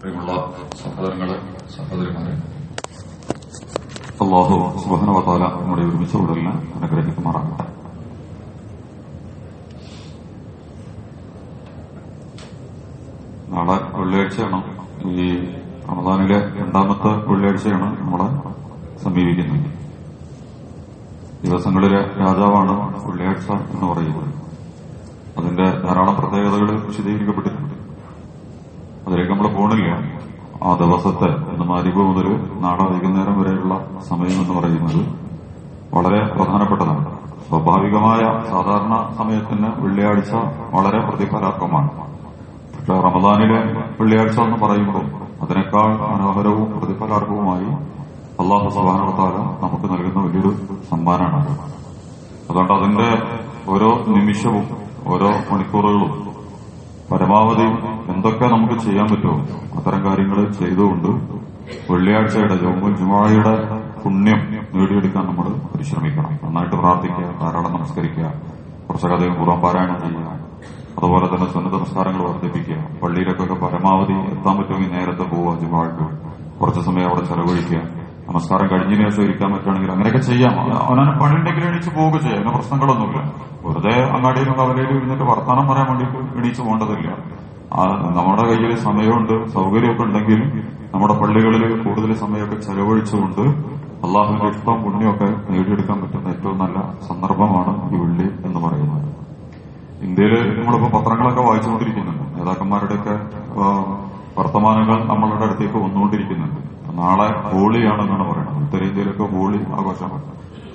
പ്രിയമുള്ള സഹോദരങ്ങളെ സഹോദരിമാരെ അള്ളാഹു സുബഹനവതാല നമ്മുടെ ഒരുമിച്ച ഉടലിനെ അനുഗ്രഹിക്കുമാറാകട്ടെ. നാളെ വെള്ളിയാഴ്ചയാണ്. ഈ റമദാനിലെ രണ്ടാമത്തെ വെള്ളിയാഴ്ചയാണ് നമ്മളെ സമീപിക്കുന്നത്. ദിവസങ്ങളിലെ രാജാവാണ് വെള്ളിയാഴ്ച എന്ന് പറയുന്നത്. അതിന്റെ ധാരാളം പ്രത്യേകതകൾ വിശദീകരിക്കപ്പെട്ടിട്ടുണ്ട്. അതിലേക്ക് നമ്മൾ പോണില്ല. ആ ദിവസത്തെ മാരിബ് മുതൽ നാളെ വൈകുന്നേരം വരെയുള്ള സമയം എന്ന് പറയുന്നത് വളരെ പ്രധാനപ്പെട്ടതാണ്. സ്വാഭാവികമായ സാധാരണ സമയത്തിന് വെള്ളിയാഴ്ച വളരെ പ്രതിഫലാർഹമാണ്. പക്ഷെ റമദാനിലെ വെള്ളിയാഴ്ച എന്ന് പറയുമ്പോൾ അതിനേക്കാൾ മനോഹരവും പ്രതിഫലാർഹവുമായി അള്ളാഹു സുബാനത്താല നമുക്ക് നൽകുന്ന വലിയൊരു സമ്മാനമാണ് അതുകൊണ്ട് അതിന്റെ ഓരോ നിമിഷവും ഓരോ മണിക്കൂറുകളും പരമാവധി എന്തൊക്കെ നമുക്ക് ചെയ്യാൻ പറ്റുമോ അത്തരം കാര്യങ്ങൾ ചെയ്തുകൊണ്ട് വെള്ളിയാഴ്ചയുടെ ജോമുൽ ജുമായയുടെ പുണ്യം നേടിയെടുക്കാൻ നമ്മൾ പരിശ്രമിക്കണം. നന്നായിട്ട് പ്രാർത്ഥിക്കുക ധാരാളം നമസ്കരിക്കുക കുറച്ചധികം പൂർവം പാരായണം ചെയ്യുക അതുപോലെ തന്നെ സന്നദ്ധ നമസ്കാരങ്ങൾ വർദ്ധിപ്പിക്കുക. പള്ളിയിലേക്കൊക്കെ പരമാവധി എത്താൻ പറ്റുമെങ്കിൽ നേരത്തെ പോവുക ജുമായിട്ട് കുറച്ച് സമയം അവിടെ ചെലവഴിക്കുക. നമസ്കാരം കഴിഞ്ഞതിന് ദിവസം ഇരിക്കാൻ പറ്റുകയാണെങ്കിൽ അങ്ങനെയൊക്കെ ചെയ്യാം. അവനെ പണിയുണ്ടെങ്കിൽ എണീച്ച് പോവുക ചെയ്യാം. അതിന് പ്രശ്നങ്ങളൊന്നുമില്ല. വെറുതെ അങ്ങാടിയിലും കവലയിലും ഇരുന്നിട്ട് വർത്തമാനം പറയാൻ വേണ്ടിയിട്ട് എണീച്ച് പോകേണ്ടതില്ല. നമ്മുടെ കയ്യിൽ സമയമുണ്ട് സൗകര്യമൊക്കെ ഉണ്ടെങ്കിൽ നമ്മുടെ പള്ളികളിൽ കൂടുതൽ സമയമൊക്കെ ചെലവഴിച്ചുകൊണ്ട് അള്ളാഹുവിന്റെ ഇഷ്ടം പുണ്യമൊക്കെ നേടിയെടുക്കാൻ പറ്റുന്ന ഏറ്റവും നല്ല സന്ദർഭമാണ് ഈ വെള്ളി എന്ന് പറയുന്നത്. ഇന്ത്യയിൽ നമ്മളിപ്പോ പത്രങ്ങളൊക്കെ വായിച്ചുകൊണ്ടിരിക്കുന്നുണ്ട്. നേതാക്കന്മാരുടെയൊക്കെ വർത്തമാനങ്ങൾ നമ്മളുടെ അടുത്തേക്ക് വന്നുകൊണ്ടിരിക്കുന്നുണ്ട്. നാളെ ഹോളിയാണെന്നാണ് പറയുന്നത്. ഉത്തരേന്ത്യയിലൊക്കെ ഹോളി ആഘോഷമാണ്.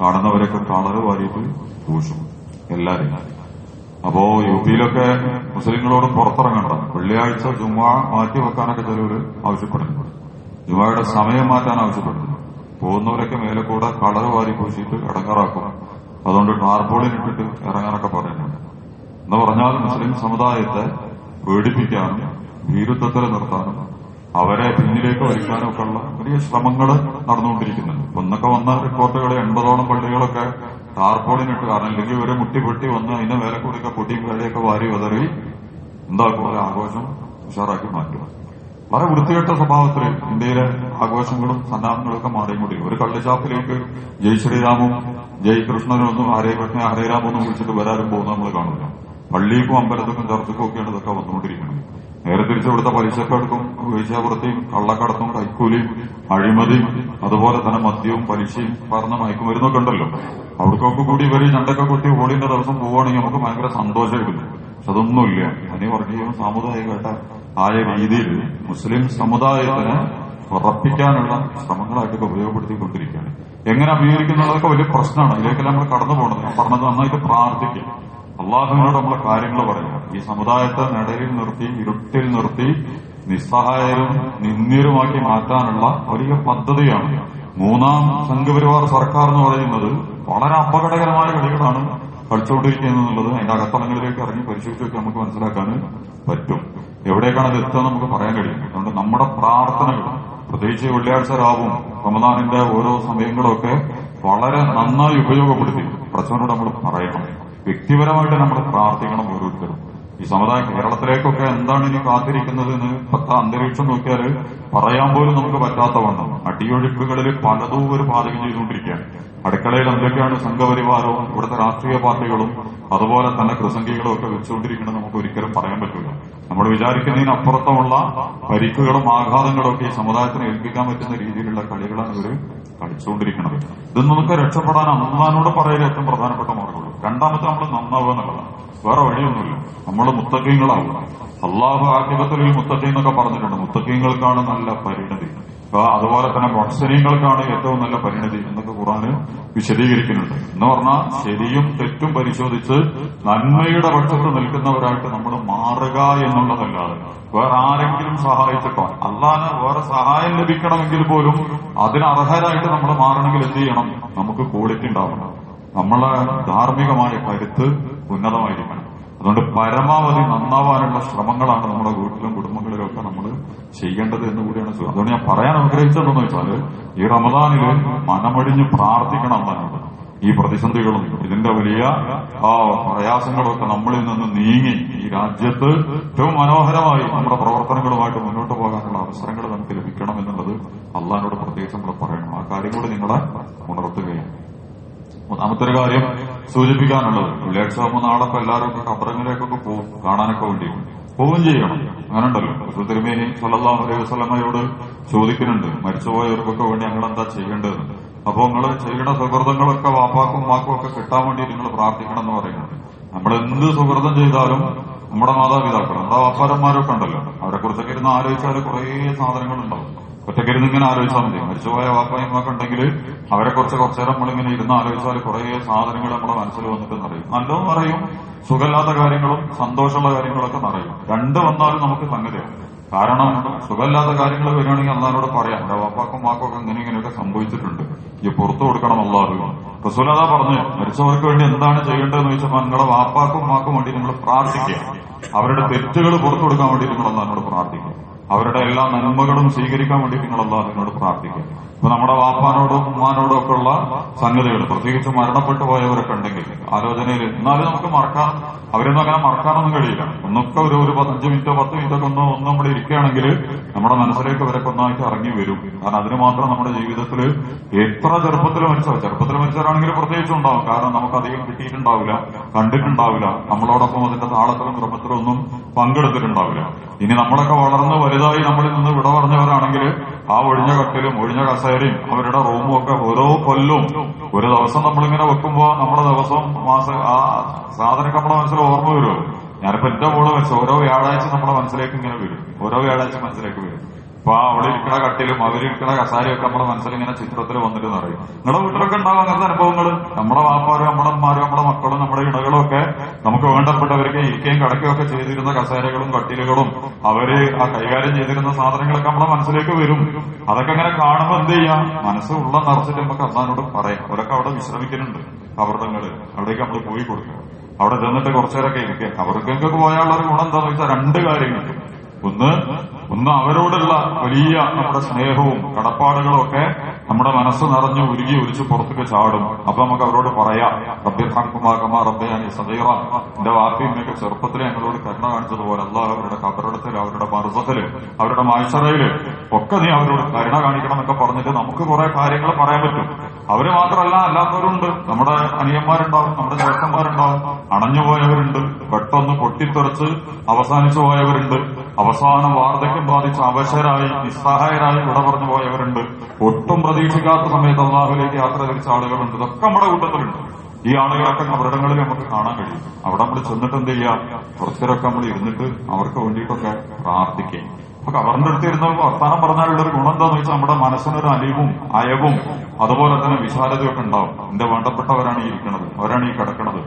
കാണുന്നവരൊക്കെ കളറ് വാരിയിട്ട് പൂശും. എല്ലാവരും. അപ്പോ യു പിയിലൊക്കെ മുസ്ലിങ്ങളോട് പുറത്തിറങ്ങണ്ട. വെള്ളിയാഴ്ച ജുമ മാറ്റി വെക്കാനൊക്കെ ചിലവർ ആവശ്യപ്പെടുന്നുണ്ട്. ജുമയുടെ സമയം മാറ്റാൻ ആവശ്യപ്പെടുന്നു പോകുന്നവരൊക്കെ മേലെ കൂടെ കളറ് വാരി പൂശിയിട്ട് ഇടങ്ങാറാക്കും. അതുകൊണ്ട് ടാർപോളിൻ ഇട്ടിട്ട് ഇറങ്ങാനൊക്കെ പറയുന്നുണ്ട്. എന്ന് പറഞ്ഞാൽ മുസ്ലിം സമുദായത്തെ പേടിപ്പിക്കാനും ഭീരുത്വത്തിൽ നിർത്താനും അവരെ പിന്നിലേക്ക് വരിക്കാനൊക്കെ ഉള്ള വലിയ ശ്രമങ്ങൾ നടന്നുകൊണ്ടിരിക്കുന്നുണ്ട്. ഒന്നൊക്കെ വന്ന റിപ്പോർട്ടുകൾ എൺപതോളം പള്ളികളൊക്കെ ടാർപോളിനിട്ട് കാരണം ഇല്ലെങ്കിൽ ഇവരെ മുട്ടി പൊട്ടി വന്ന് അതിന്റെ മേലെ കൂടിയൊക്കെ പൊട്ടിയും വേലയൊക്കെ വാരി വതറി എന്താക്കും ഒരു ആഘോഷം ഉഷാറാക്കി മാറ്റുക. വളരെ വൃത്തികെട്ട സ്വഭാവത്തിൽ ഇന്ത്യയിലെ ആഘോഷങ്ങളും സന്നാഹങ്ങളും ഒക്കെ മാറിക്കൊണ്ടിരിക്കും ഒരു കള്ളിച്ചാപ്പിലേക്ക് ജയ് ശ്രീരാമും ജയ് കൃഷ്ണനും ഒന്നും ഹരേ കൃഷ്ണൻ ഹരേ ഒന്നും വിളിച്ചിട്ട് വരാനും പോകുന്ന നമ്മൾ കാണില്ല പള്ളിക്കും അമ്പലത്തിനും ചർച്ചക്കും ഒക്കെയാണ് ഇതൊക്കെ വന്നുകൊണ്ടിരിക്കുന്നത്. നേരെ തിരിച്ച് ഇവിടുത്തെ പലിശക്കടക്കും വീഴ്ചാവൃത്തിയും കള്ളക്കടത്തും കൈക്കൂലിയും അഴിമതിയും അതുപോലെ തന്നെ മദ്യവും പലിശയും പറഞ്ഞ മയക്കുമരുന്നൊക്കെ ഉണ്ടല്ലോ. അവർക്കൊക്കെ കൂടി ഇവർ ഞണ്ടൊക്കെ കൊട്ടി ഹോളിന്റെ ദിവസം പോവുകയാണെങ്കിൽ നമുക്ക് ഭയങ്കര സന്തോഷമായിരുന്നു പക്ഷെ അതൊന്നുമില്ല. അനി വർഗീയവും സാമുദായികമായിട്ട് ആയ രീതിയിൽ മുസ്ലിം സമുദായത്തിന് ഉറപ്പിക്കാനുള്ള ശ്രമങ്ങളായിട്ടൊക്കെ ഉപയോഗപ്പെടുത്തിക്കൊണ്ടിരിക്കുകയാണ്. എങ്ങനെ അഭിമുഖിക്കുന്നതൊക്കെ വലിയ പ്രശ്നമാണ്. ഇതിലേക്കെല്ലാം നമ്മൾ കടന്നു പോകണത്. ഞാൻ പറഞ്ഞത് നന്നായിട്ട് പ്രാർത്ഥിക്കും അള്ളാഹുവിനോട് നമ്മൾ കാര്യങ്ങൾ പറയുക. ഈ സമുദായത്തെ നിടയിൽ നിർത്തി ഇരുട്ടിൽ നിർത്തി നിസ്സഹായരും നിന്ദ്യരുമാക്കി മാറ്റാനുള്ള വലിയ പദ്ധതിയാണ്. മൂന്നാം സംഘപരിവാർ സർക്കാർ എന്ന് പറയുന്നത് വളരെ അപകടകരമായ കളികളാണ് കളിച്ചുകൊണ്ടിരിക്കുന്നത് എന്നുള്ളത് അതിന്റെ അകത്തളങ്ങളിലേക്ക് ഇറങ്ങി പരിശോധിച്ചൊക്കെ നമുക്ക് മനസ്സിലാക്കാൻ പറ്റും. എവിടേക്കാണ് അത് എത്തുക നമുക്ക് പറയാൻ കഴിയും. അതുകൊണ്ട് നമ്മുടെ പ്രാർത്ഥനകൾ പ്രത്യേകിച്ച് വെള്ളിയാഴ്ച രാവും റമദാനിന്റെ ഓരോ സമയങ്ങളൊക്കെ വളരെ നന്നായി ഉപയോഗപ്പെടുത്തി പ്രശ്നങ്ങളോട് നമ്മൾ പറയണം. വ്യക്തിപരമായിട്ട് നമ്മൾ പ്രാർത്ഥിക്കണം ഓരോരുത്തരും ഈ സമുദായം കേരളത്തിലേക്കൊക്കെ എന്താണ് ഇനി കാത്തിരിക്കുന്നത് എന്ന് ഇപ്പത്തെ അന്തരീക്ഷം നോക്കിയാൽ പറയാൻ പോലും നമുക്ക് പറ്റാത്ത വണ്ണം. അടിയൊഴുക്കുകളിൽ പലതും ഒരു പാചകം ചെയ്തുകൊണ്ടിരിക്കുകയാണ്. അടുക്കളയിൽ എന്തൊക്കെയാണ് സംഘപരിവാരവും ഇവിടുത്തെ രാഷ്ട്രീയ പാർട്ടികളും അതുപോലെ തന്നെ പ്രസംഗികളും ഒക്കെ വെച്ചുകൊണ്ടിരിക്കുന്നത് നമുക്ക് ഒരിക്കലും പറയാൻ പറ്റില്ല നമ്മൾ വിചാരിക്കുന്നതിനപ്പുറത്തുമുള്ള പരിക്കുകളും ആഘാതങ്ങളും ഒക്കെ ഈ സമുദായത്തിന് ഏൽപ്പിക്കാൻ പറ്റുന്ന രീതിയിലുള്ള കളികളാണ് ഇവർ കളിച്ചുകൊണ്ടിരിക്കുന്നത്. ഇത് നമുക്ക് രക്ഷപ്പെടാൻ അന്നാനോട് പറയൽ ഏറ്റവും പ്രധാനപ്പെട്ട മാർഗമുള്ളൂ. രണ്ടാമത്തെ നമ്മൾ നന്നാവുക എന്നുള്ളതാണ്. വേറെ വഴിയൊന്നുമില്ല. നമ്മൾ മുത്തക്കീങ്ങളാവുക അള്ളാഹു ആഗ്രഹത്തിൽ ഈ മുത്തക്കീന്നൊക്കെ പറഞ്ഞിട്ടുണ്ട്. മുത്തക്കീങ്ങൾക്കാണ് നല്ല പരിണതി. അതുപോലെ തന്നെ മുഹസനീങ്ങൾക്കാണ് ഏറ്റവും നല്ല പരിണതി എന്നൊക്കെ ഖുറാന് വിശദീകരിക്കുന്നുണ്ട്. എന്ന് പറഞ്ഞാൽ ശരിയും തെറ്റും പരിശോധിച്ച് നന്മയുടെ പക്ഷത്ത് നിൽക്കുന്നവരായിട്ട് നമ്മൾ മാറുക എന്നുള്ളതല്ലാതെ വേറെ ആരെങ്കിലും സഹായിച്ചിട്ടോ അല്ലാതെ വേറെ സഹായം ലഭിക്കണമെങ്കിൽ പോലും അതിന് അർഹരായിട്ട് നമ്മൾ മാറണമെങ്കിൽ എന്ത് ചെയ്യണം? നമുക്ക് ക്വാളിറ്റി ഉണ്ടാവണം. നമ്മളെ ധാർമ്മികമായ കരുത്ത് ഉന്നതമായിരിക്കണം. അതുകൊണ്ട് പരമാവധി നന്നാവാനുള്ള ശ്രമങ്ങളാണ് നമ്മുടെ വീട്ടിലും കുടുംബങ്ങളിലും ഒക്കെ നമ്മൾ ചെയ്യേണ്ടത് എന്ന് കൂടിയാണ് അതുകൊണ്ട് ഞാൻ പറയാൻ ആഗ്രഹിച്ചതെന്ന് വെച്ചാൽ ഈ റമദാനിൽ മനമടിഞ്ഞ് പ്രാർത്ഥിക്കണം എന്നാണ് ഈ പ്രതിസന്ധികളും ഇതിന്റെ വലിയ ആ പ്രയാസങ്ങളൊക്കെ നമ്മളിൽ നിന്ന് നീങ്ങി ഈ രാജ്യത്ത് ഏറ്റവും മനോഹരമായി നമ്മുടെ പ്രവർത്തനങ്ങളുമായിട്ട് മുന്നോട്ട് പോകാനുള്ള അവസരങ്ങൾ നമുക്ക് ലഭിക്കണം എന്നുള്ളത് അള്ളഹാനോട് പ്രത്യേകിച്ച് നമ്മൾ പറയണം. ആ കാര്യം കൂടി നിങ്ങളെ ഉണർത്തുകയാണ്. മൂന്നാമത്തെ ഒരു കാര്യം സൂചിപ്പിക്കാനുള്ളത്. വെള്ളിയാഴ്ച ആകുമ്പോൾ നാളെ എല്ലാവരും ഒക്കെ ഖബറിങ്ങിലേക്കൊക്കെ പോകും. കാണാനൊക്കെ വേണ്ടി പോവുകയും ചെയ്യണം. അങ്ങനെ ഉണ്ടല്ലോ റസൂൽ തിരുമേനി സല്ലല്ലാഹു അലൈഹി വസ്ലമയോട് ചോദിക്കുന്നുണ്ട്. മരിച്ചുപോയവർക്കൊക്കെ വേണ്ടി ഞങ്ങൾ എന്താ ചെയ്യേണ്ടതെന്ന്. അപ്പൊ നിങ്ങൾ ചെയ്യുന്ന സുഹൃതങ്ങളൊക്കെ വാപ്പാക്കും വാക്കും ഒക്കെ കിട്ടാൻ വേണ്ടി നിങ്ങൾ പ്രാർത്ഥിക്കണം എന്ന് പറയുന്നുണ്ട്. നമ്മൾ എന്ത് സുഹൃതം ചെയ്താലും നമ്മുടെ മാതാപിതാക്കൾ നമ്മുടെ വാപ്പാരന്മാരൊക്കെ ഉണ്ടല്ലോ. അവരെ കുറിച്ചൊക്കെ ഇരുന്ന് ആലോചിച്ചാൽ കുറേ സാധനങ്ങൾ ഉണ്ടാവും ഒറ്റക്കിരുന്ന് ഇങ്ങനെ ആലോചിച്ചാൽ മതി. മരിച്ചുപോയ വാപ്പായ്മൊക്കെ ഉണ്ടെങ്കിൽ അവരെ കുറച്ച് കുറച്ചേരം നമ്മളിങ്ങനെ ഇരുന്ന് ആലോചിച്ചാൽ കുറേ സാധനങ്ങൾ നമ്മുടെ മനസ്സിൽ വന്നിട്ട് നിറയും നല്ലതും പറയും. സുഖമില്ലാത്ത കാര്യങ്ങളും സന്തോഷമുള്ള കാര്യങ്ങളൊക്കെ നിറയും രണ്ട് വന്നാലും നമുക്ക് സംഗതിയാണ് കാരണം സുഖമില്ലാത്ത കാര്യങ്ങൾ വരികയാണെങ്കിൽ അള്ളഹാനോട് പറയാം. എന്റെ വാപ്പാക്കും വാക്കൊക്കെ ഇങ്ങനെ ഇങ്ങനെയൊക്കെ സംഭവിച്ചിട്ടുണ്ട്. ഈ പുറത്തു കൊടുക്കണം അള്ളാഹു റസൂലത പറഞ്ഞു മരിച്ചവർക്ക് വേണ്ടി എന്താണ് ചെയ്യേണ്ടതെന്ന് ചോദിച്ചപ്പോൾ നിങ്ങളുടെ വാപ്പാക്കും വാക്കും വേണ്ടി നിങ്ങൾ പ്രാർത്ഥിക്കുക. അവരുടെ തെറ്റുകൾ പുറത്തു കൊടുക്കാൻ വേണ്ടി നിങ്ങൾ അള്ളഹാനോട് പ്രാർത്ഥിക്കുക. അവരുടെ എല്ലാ നന്മകളും സ്വീകരിക്കാൻ വേണ്ടി നിങ്ങൾ നിങ്ങളോട് പ്രാർത്ഥിക്കുക ഇപ്പൊ നമ്മുടെ വാപ്പാനോടും ഉമ്മാനോടും ഒക്കെ ഉള്ള സംഗതികൾ പ്രത്യേകിച്ച് മരണപ്പെട്ടു പോയവരൊക്കെ ഉണ്ടെങ്കിൽ ആലോചനയിൽ എന്നാലും നമുക്ക് മറക്കാൻ അവരൊന്നും അങ്ങനെ മറക്കാനൊന്നും കഴിയില്ല. ഒന്നൊക്കെ ഒരു ഒരു പത്തഞ്ച് മിനിറ്റോ പത്ത് മിനിറ്റോ ഒന്ന് ഒന്നും നമ്മൾ ഇരിക്കുകയാണെങ്കിൽ നമ്മുടെ മനസ്സിലേക്ക് അവരൊക്കെ ഒന്നായിട്ട് ഇറങ്ങി വരും. കാരണം അതിന് മാത്രം നമ്മുടെ ജീവിതത്തിൽ എത്ര ചെറുപ്പത്തിൽ മരിച്ചോ ചെറുപ്പത്തിൽ മരിച്ചവരാണെങ്കിൽ പ്രത്യേകിച്ചും ഉണ്ടാവും. കാരണം നമുക്ക് അധികം കിട്ടിയിട്ടുണ്ടാവില്ല കണ്ടിട്ടുണ്ടാവില്ല. നമ്മളോടൊപ്പം അതിന്റെ താളത്തിലും ക്രമത്തിലും ഒന്നും പങ്കെടുത്തിട്ടുണ്ടാവില്ല. ഇനി നമ്മളൊക്കെ വളർന്ന് വലുതായി നമ്മളിൽ നിന്ന് വിട പറഞ്ഞവരാണെങ്കിൽ ആ ഒഴിഞ്ഞ കട്ടിലും ഒഴിഞ്ഞ കസേരയും അവരുടെ റൂമും ഒക്കെ ഓരോ കൊല്ലും. ഒരു ദിവസം നമ്മളിങ്ങനെ വെക്കുമ്പോ നമ്മുടെ ദിവസം മാസം ആ സാധനമൊക്കെ നമ്മുടെ മനസ്സിൽ ഓർമ്മ വരുമോ ഞാനിപ്പോ എന്റെ കൂടെ വെച്ച് ഓരോ വ്യാഴാഴ്ച നമ്മുടെ മനസ്സിലേക്ക് ഇങ്ങനെ വരും. ഓരോ വ്യാഴാഴ്ച മനസ്സിലേക്ക് വരും. അപ്പൊ അവിടെ ഇരിക്കണ കട്ടിലും അവരിക്കണ കസാരയൊക്കെ നമ്മുടെ മനസ്സിൽ ഇങ്ങനെ ചിത്രത്തിൽ വന്നിട്ട് നിറയും നിങ്ങളുടെ വീട്ടിലൊക്കെ ഉണ്ടാവും അങ്ങനത്തെ അനുഭവങ്ങൾ. നമ്മുടെ വാപ്പാരും അമ്മമാരും നമ്മുടെ മക്കളും നമ്മുടെ ഇണകളും ഒക്കെ നമുക്ക് വേണ്ടപ്പെട്ടവർക്ക് ഇരിക്കുകയും കിടക്കുകയും ഒക്കെ ചെയ്തിരുന്ന കസേരകളും കട്ടിലുകളും അവർ ആ കൈകാര്യം ചെയ്തിരുന്ന സാധനങ്ങളൊക്കെ നമ്മുടെ മനസ്സിലേക്ക് വരും. അതൊക്കെ അങ്ങനെ കാണുമ്പോൾ എന്ത് ചെയ്യാം? മനസ്സ് ഉള്ള നിറച്ചിട്ട് നമുക്ക് അന്നാനോട് പറയാം. അവരൊക്കെ അവിടെ വിശ്രമിക്കുന്നുണ്ട് കവർടങ്ങൾ അവിടേക്ക് നമ്മൾ പോയി കൊടുക്കുക. അവിടെ ചെന്നിട്ട് കുറച്ചേരൊക്കെ ഇരിക്കുക. കവർക്കൊക്കെ പോയാലുള്ള ഒരു ഗുണം എന്താണെന്ന് വെച്ചാൽ രണ്ട് കാര്യങ്ങൾ. ഒന്ന് ഒന്ന് അവരോടുള്ള വലിയ നമ്മുടെ സ്നേഹവും കടപ്പാടുകളും ഒക്കെ നമ്മുടെ മനസ്സ് നിറഞ്ഞ് ഉരുകി ഒലിച്ച് പുറത്തേക്ക് ചാടും. അപ്പൊ നമുക്ക് അവരോട് പറയാം റബ്ബി ഹാക്കുമാകമാ റബ്ബയാനി സദീറ എന്റെ വാപ്പിയൊക്കെ ചെറുപ്പത്തിൽ ഞങ്ങളോട് കരുണ കാണിച്ചതുപോലെ അല്ല അവരുടെ കബറിടത്തിൽ അവരുടെ മർസത്തിൽ അവരുടെ മാഴ്ചറയിൽ ഒക്കെ നീ അവരോട് കരുണ കാണിക്കണം എന്നൊക്കെ പറഞ്ഞിട്ട് നമുക്ക് കുറെ കാര്യങ്ങൾ പറയാൻ പറ്റും. അവർ മാത്രമല്ല അല്ലാത്തവരുണ്ട്. നമ്മുടെ അനിയന്മാരുണ്ടാവും നമ്മുടെ ചേട്ടന്മാരുണ്ടാവും അണഞ്ഞുപോയവരുണ്ട് പെട്ടെന്ന് പൊട്ടിത്തെറിച്ച് അവസാനിച്ചു പോയവരുണ്ട്. അവസാനം വാർദ്ധക്യം ബാധിച്ച് അവശരായി നിസ്സഹായരായി വിട പറഞ്ഞു പോയവരുണ്ട്. ഒട്ടും പ്രതീക്ഷിക്കാത്ത സമയത്ത് അള്ളാഹുലേക്ക് യാത്ര തിരിച്ച ആളുകളുണ്ട്. ഇതൊക്കെ നമ്മുടെ കൂട്ടത്തിലുണ്ട്. ഈ ആളുകളൊക്കെ അവരിടങ്ങളിൽ നമുക്ക് കാണാൻ കഴിയും. അവിടെ നമ്മൾ ചെന്നിട്ട് എന്ത് ചെയ്യാം? കുറച്ചേരൊക്കെ നമ്മൾ ഇരുന്നിട്ട് അവർക്ക് വേണ്ടിയിട്ടൊക്കെ പ്രാർത്ഥിക്കുക അപ്പൊ കവറിന്റെ അടുത്ത് ഇരുന്ന് വർത്താനം പറഞ്ഞാലുള്ള ഒരു ഗുണം എന്താന്ന് വെച്ചാൽ നമ്മുടെ മനസ്സിനൊരു അലിവും അയവും അതുപോലെ തന്നെ വിശാലതയൊക്കെ ഉണ്ടാവും. എന്റെ വേണ്ടപ്പെട്ടവരാണ് ഈ ഇരിക്കുന്നത് അവരാണ് ഈ കിടക്കുന്നത്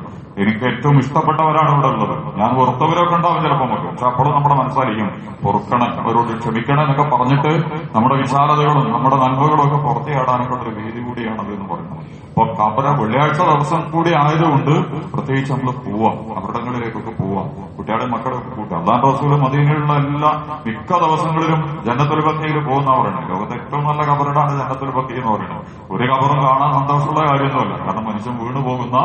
എനിക്ക് ഏറ്റവും ഇഷ്ടപ്പെട്ടവരാണ് ഇവിടെ ഉള്ളത്. ഞാൻ പുറത്തവരൊക്കെ ഉണ്ടാവും ചിലപ്പോൾ നമുക്ക് പക്ഷെ അപ്പോഴും നമ്മുടെ മനസ്സായിരിക്കും പൊറുക്കണം. അവരോട് ക്ഷമിക്കണം എന്നൊക്കെ പറഞ്ഞിട്ട് നമ്മുടെ വിശാലതകളും നമ്മുടെ നന്മകളും ഒക്കെ പുറത്തേടാനൊക്കെ ഒരു വേദി കൂടിയാണത് എന്ന് പറയുന്നത്. അപ്പൊ കബര വെള്ളിയാഴ്ച ദിവസം കൂടി ആയതുകൊണ്ട് പ്രത്യേകിച്ച് നമ്മൾ പോവാം. അവിടങ്ങളിലേക്കൊക്കെ പോവാം. കുട്ടികളുടെ മക്കളൊക്കെ കൂട്ടാം. അതാണ് റസൂലും അതിനുള്ള എല്ലാ മിക്ക ദിവസങ്ങളിലും ജനത്തൊരു ബക്കയിൽ പോകുന്നവരാണ് ലോകത്തെ ഏറ്റവും നല്ല കബറിടാണ് ജനത്തൊരു ബക്കി എന്ന് പറയുന്നത്. ഒരു കബറും കാണാൻ സന്തോഷമുള്ള കാര്യമൊന്നുമല്ല. കാരണം മനുഷ്യൻ വീണു പോകുന്ന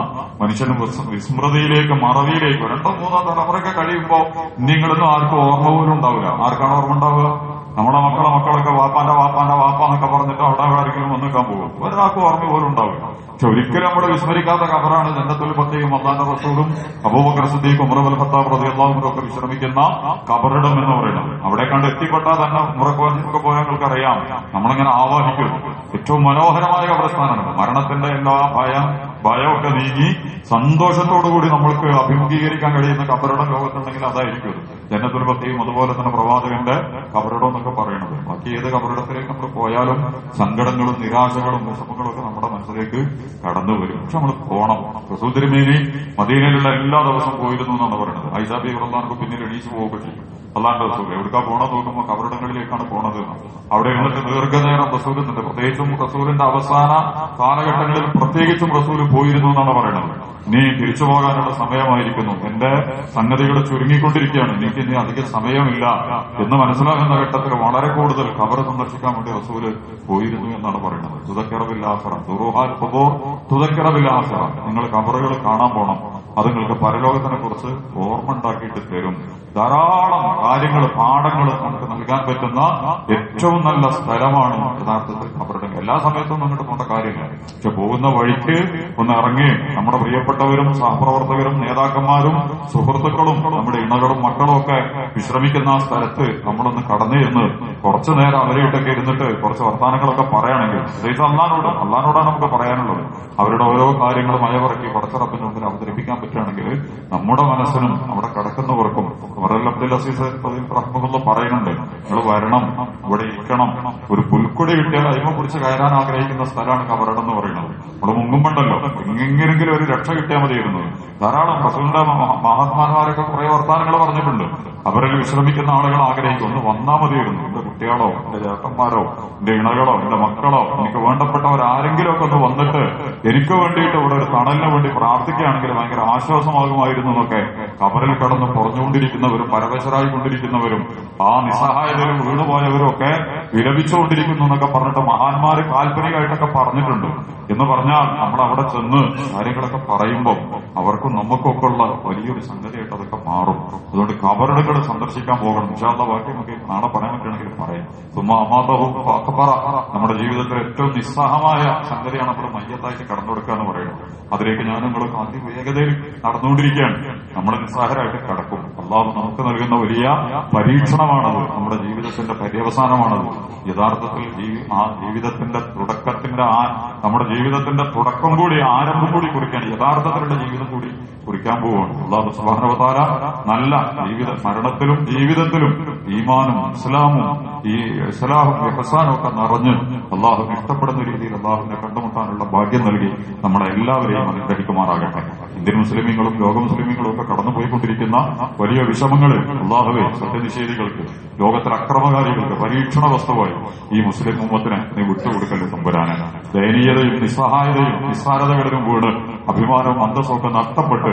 മനുഷ്യന് വിസ്മൃതിയിലേക്ക് മറവിയിലേക്ക് രണ്ടോ മൂന്നോ തലമുറയൊക്കെ കഴിയുമ്പോൾ നിങ്ങളൊന്നും ആർക്കും ഓർമ്മ പോലും ഉണ്ടാവില്ല. ആർക്കാണ് ഓർമ്മ ഉണ്ടാവുക? നമ്മുടെ മക്കളെ മക്കളൊക്കെ വാപ്പാന്റെ വാപ്പാന്റെ വാപ്പ എന്നൊക്കെ പറഞ്ഞിട്ട് അവിടെ ആരെങ്കിലും വന്ന് നിൽക്കാൻ പോകും ഒരാൾക്ക് ഓർമ്മ പോലും ഉണ്ടാവില്ല. പക്ഷെ ഒരിക്കലും നമ്മുടെ വിസ്മരിക്കാത്ത കബറാണ് ജന്നത്തുൽ പത്തയും അള്ളാന്റെ റസൂലും Abu Bakr Siddiq Umar al Khattab റളിയല്ലാഹു ഒക്കെ വിശ്രമിക്കുന്ന കബറിടം എന്ന് പറയുന്നത്. അവിടെ കണ്ട് എത്തിപ്പെട്ടാൽ തന്നെ ഉമ്രക്കോഞ്ചൊക്കെ പോയാൽ നിങ്ങൾക്കറിയാം നമ്മളിങ്ങനെ ആവാഹിക്കും. ഏറ്റവും മനോഹരമായ കബറസ്ഥാനാണ് മരണത്തിന്റെ എല്ലാ ഭയം ഭയമൊക്കെ നീങ്ങി സന്തോഷത്തോടുകൂടി നമ്മൾക്ക് അഭിമുഖീകരിക്കാൻ കഴിയുന്ന കബറിടം ലോകത്തുണ്ടെങ്കിൽ അതായിരിക്കും ജനതുൽപത്തിയും അതുപോലെ തന്നെ പ്രവാചകന്റെ കബറിടം എന്നൊക്കെ പറയുന്നത് ബാക്കി ഏത് കബറിടത്തിലേക്ക് നമ്മൾ പോയാലും സങ്കടങ്ങളും നിരാശകളും വിഷമങ്ങളും ഒക്കെ നമ്മുടെ മനസ്സിലേക്ക് കടന്നു വരും. പക്ഷെ നമ്മൾ പോണം. തിരുമേനി മദീനയിലുള്ള എല്ലാ ദിവസവും പോയിരുന്നു എന്നാണ് പറയുന്നത്. ഐസാബി ഉള്ളാർക്ക് പിന്നിൽ എണീച്ചു പോവുകയൊക്കെ അല്ലാണ്ട് റസൂൽ എവിടുക്കാ പോണത് നോക്കുമ്പോൾ കബറിടങ്ങളിലേക്കാണ് പോണത്. അവിടെ ഇരുന്നിട്ട് ദീർഘനേരം റസൂലിന്റെ പ്രത്യേകിച്ചും റസൂലിന്റെ അവസാന കാലഘട്ടങ്ങളിൽ പ്രത്യേകിച്ചും റസൂൽ പോയിരുന്നു എന്നാണ് പറയുന്നത്. നീ തിരിച്ചു പോകാനുള്ള സമയമായിരിക്കുന്നു. എന്റെ സംഗതികൾ ചുരുങ്ങിക്കൊണ്ടിരിക്കുകയാണ്. എനിക്ക് ഇനി അധിക സമയമില്ല എന്ന് മനസ്സിലാകുന്ന ഘട്ടത്തിൽ വളരെ കൂടുതൽ കവർ സന്ദർശിക്കാൻ വേണ്ടി റസൂൽ പോയിരുന്നു എന്നാണ് പറയുന്നത്. തുതക്കിറവില്ലാസറം ദുറുഹാൽ ഖുബൂർ തുതക്കിറവില്ലാസറം നിങ്ങൾ കവറുകൾ കാണാൻ പോണം. അത് നിങ്ങൾക്ക് പരലോകത്തിനെ കുറിച്ച് ഓർമ്മ ഉണ്ടാക്കിയിട്ട് തരും. ധാരാളം കാര്യങ്ങൾ പാഠങ്ങൾ നമുക്ക് നൽകാൻ പറ്റുന്ന ഏറ്റവും നല്ല സ്ഥലമാണ് യഥാർത്ഥത്തിൽ അവരുടെ എല്ലാ സമയത്തും അങ്ങോട്ട് പോണ്ട കാര്യമില്ല പക്ഷെ പോകുന്ന വഴിക്ക് ഒന്ന് ഇറങ്ങി നമ്മുടെ പ്രിയപ്പെട്ടവരും സഹപ്രവർത്തകരും നേതാക്കന്മാരും സുഹൃത്തുക്കളും നമ്മുടെ ഇണകളും മക്കളും ഒക്കെ വിശ്രമിക്കുന്ന ആ സ്ഥലത്ത് നമ്മളൊന്ന് കടന്നു ചെന്ന് കുറച്ചു നേരം അവരെയിട്ടൊക്കെ ഇരുന്നിട്ട് കുറച്ച് വർത്തമാനങ്ങളൊക്കെ പറയുകയാണെങ്കിൽ പ്രത്യേകിച്ച് അള്ളാനോട് അള്ളാനോടാണ് നമുക്ക് പറയാനുള്ളത്. അവരുടെ ഓരോ കാര്യങ്ങളും അയവിറക്കി പടച്ചിറപ്പിന് മുമ്പിൽ അവതരിപ്പിക്കാൻ പറ്റുകയാണെങ്കിൽ നമ്മുടെ മനസ്സിനും അവിടെ കിടക്കുന്നവർക്കും അവരെല്ലാം അബ്ദുൽ അസീസ് റഹ്മുള്ള പറയുന്നുണ്ട് നിങ്ങൾ വരണം ഇവിടെ ഇരിക്കണം. ഒരു പുൽക്കൊടി കിട്ടിയാൽ അതിനെ കുറിച്ച് കയറാൻ ആഗ്രഹിക്കുന്ന സ്ഥലമാണ് കബറടം എന്ന് പറയുന്നത്. നമ്മൾ മുങ്ങുമ്പോണ്ടല്ലോ എങ്ങനെങ്കിലും ഒരു രക്ഷ കിട്ടിയാൽ മതിയായിരുന്നു. ധാരാളം പ്രസിഡന്റ് മഹ- മഹാത്മാന്മാരൊക്കെ കുറെ വർത്താനങ്ങൾ പറഞ്ഞിട്ടുണ്ട്. അവരിൽ വിശ്രമിക്കുന്ന ആളുകൾ ആഗ്രഹിക്കും ഒന്ന് വന്നാൽ മതിയായിരുന്നു. കുട്ടികളോ എന്റെ ചേട്ടന്മാരോ എന്റെ ഇണകളോ എന്റെ മക്കളോ എനിക്ക് വേണ്ടപ്പെട്ടവർ ആരെങ്കിലും ഒക്കെ ഒന്ന് വന്നിട്ട് എനിക്ക് വേണ്ടിയിട്ട് ഇവിടെ ഒരു തണലിന് വേണ്ടി പ്രാർത്ഥിക്കുകയാണെങ്കിൽ ഭയങ്കര ആശ്വാസമാകുമായിരുന്നു എന്നൊക്കെ കബറിൽ കടന്ന് പുറഞ്ഞുകൊണ്ടിരിക്കുന്നവരും പരവശരായി കൊണ്ടിരിക്കുന്നവരും ആ നിസ്സഹായതയിൽ വീണുപോയവരും ഒക്കെ വിലപിച്ചുകൊണ്ടിരിക്കുന്നു എന്നൊക്കെ പറഞ്ഞിട്ട് മഹാന്മാര് കാൽപ്പനികമായിട്ടൊക്കെ പറഞ്ഞിട്ടുണ്ട്. എന്ന് പറഞ്ഞാൽ നമ്മൾ അവിടെ ചെന്ന് കാര്യങ്ങളൊക്കെ പറയുമ്പോൾ അവർക്കും നമുക്കൊക്കെ ഉള്ള വലിയൊരു സംഗതിയായിട്ട് അതൊക്കെ മാറും. അതുകൊണ്ട് കബറുകൾ സന്ദർശിക്കാൻ പോകണം. വിശാല വാക്യം നമുക്ക് നാളെ പറയാൻ പറ്റുകയാണെങ്കിൽ പറയാം തുമ്മ അമാതവും അക്കപ്പറ നമ്മുടെ ജീവിതത്തിൽ ഏറ്റവും നിസ്സഹമായ സംഗതിയാണ് നമ്മൾ മയ്യത്തായിട്ട് കടന്നു കൊടുക്കുക എന്ന് പറയുന്നത്. അതിലേക്ക് ഞാൻ നിങ്ങൾക്ക് അതിവേഗതയിൽ നടന്നുകൊണ്ടിരിക്കുകയാണ്. നമ്മൾ നിസ്സാഹരായിട്ട് കിടക്കും. അള്ളാഹു നമുക്ക് നൽകുന്ന വലിയ പരീക്ഷണമാണത്. നമ്മുടെ ജീവിതത്തിന്റെ പര്യവസാനമാണത്. യഥാർത്ഥത്തിൽ ആ ജീവിതത്തിന്റെ തുടക്കത്തിന്റെ ആ നമ്മുടെ ജീവിതത്തിന്റെ തുടക്കം കൂടി ആരംഭം കൂടി കുറിക്കാൻ യഥാർത്ഥത്തിലുള്ള ജീവിതം കൂടി കുറിക്കാൻ പോവുകയാണ്. അള്ളാഹു സുബാനവതാര നല്ല ജീവിത മരണത്തിലും ജീവിതത്തിലും ഈമാനും ഇസ്ലാമും ഈ സലാഹും ഹസാനൊക്കെ നിറഞ്ഞ് അള്ളാഹുവിന് ഇഷ്ടപ്പെടുന്ന രീതിയിൽ അള്ളാഹുവിനെ കണ്ടുമുട്ടാനുള്ള ഭാഗ്യം നൽകി നമ്മളെ എല്ലാവരെയും അനുഗ്രഹിക്കുമാറാകട്ടെ. ഇന്ത്യൻ മുസ്ലിമീങ്ങളും ലോക മുസ്ലിമീങ്ങളും ഒക്കെ കടന്നുപോയിക്കൊണ്ടിരിക്കുന്ന വലിയ വിഷമങ്ങളിൽ അള്ളാഹുവെ സത്യനിഷേധികൾക്ക് ലോകത്തിലെ അക്രമകാരികൾക്ക് പരീക്ഷണ വസ്തുവായി ഈ മുസ്ലിം ഉമ്മത്തിനെ നീ വിട്ടുകൊടുക്കല്ലേ തമ്പുരാനാണ് ദയനീയതയും നിസ്സഹായതയും നിസ്സാരതകളിലും വീണ് അഭിമാനവും അന്തസ്സൊക്കെ നഷ്ടപ്പെട്ട്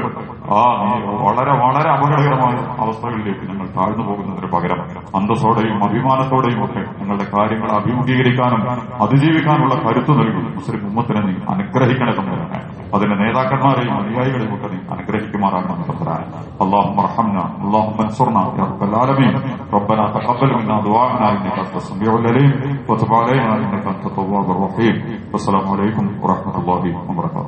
ആ നീ വളരെ വളരെ അപകടകരമായ അവസ്ഥകളിലേക്ക് ഞങ്ങൾ താഴ്ന്നു പോകുന്നതിന് പകരം അന്തസ്സോടെയും അഭിമാനത്തോടെയും ഒക്കെ ഞങ്ങളുടെ കാര്യങ്ങൾ അഭിമുഖീകരിക്കാനും അതിജീവിക്കാനുള്ള കരുത്ത് നൽകി മുസ്ലിം ഉമ്മത്തിനെ നീ അനുഗ്രഹിക്കണേ തമ്പുരാനെ അതിന്റെ നേതാക്കന്മാരെയും അനുയായികളെയും ഒക്കെ നീ അനുഗ്രഹിക്കുമാറാകണം തമ്പുരാനെ اللهم ارحمنا اللهم انصرنا يا رب العالمين ربنا تقبل منا دعاءنا انك انت السميع العليم وتب علينا انك انت التواب الرحيم والسلام عليكم ورحمه الله وبركاته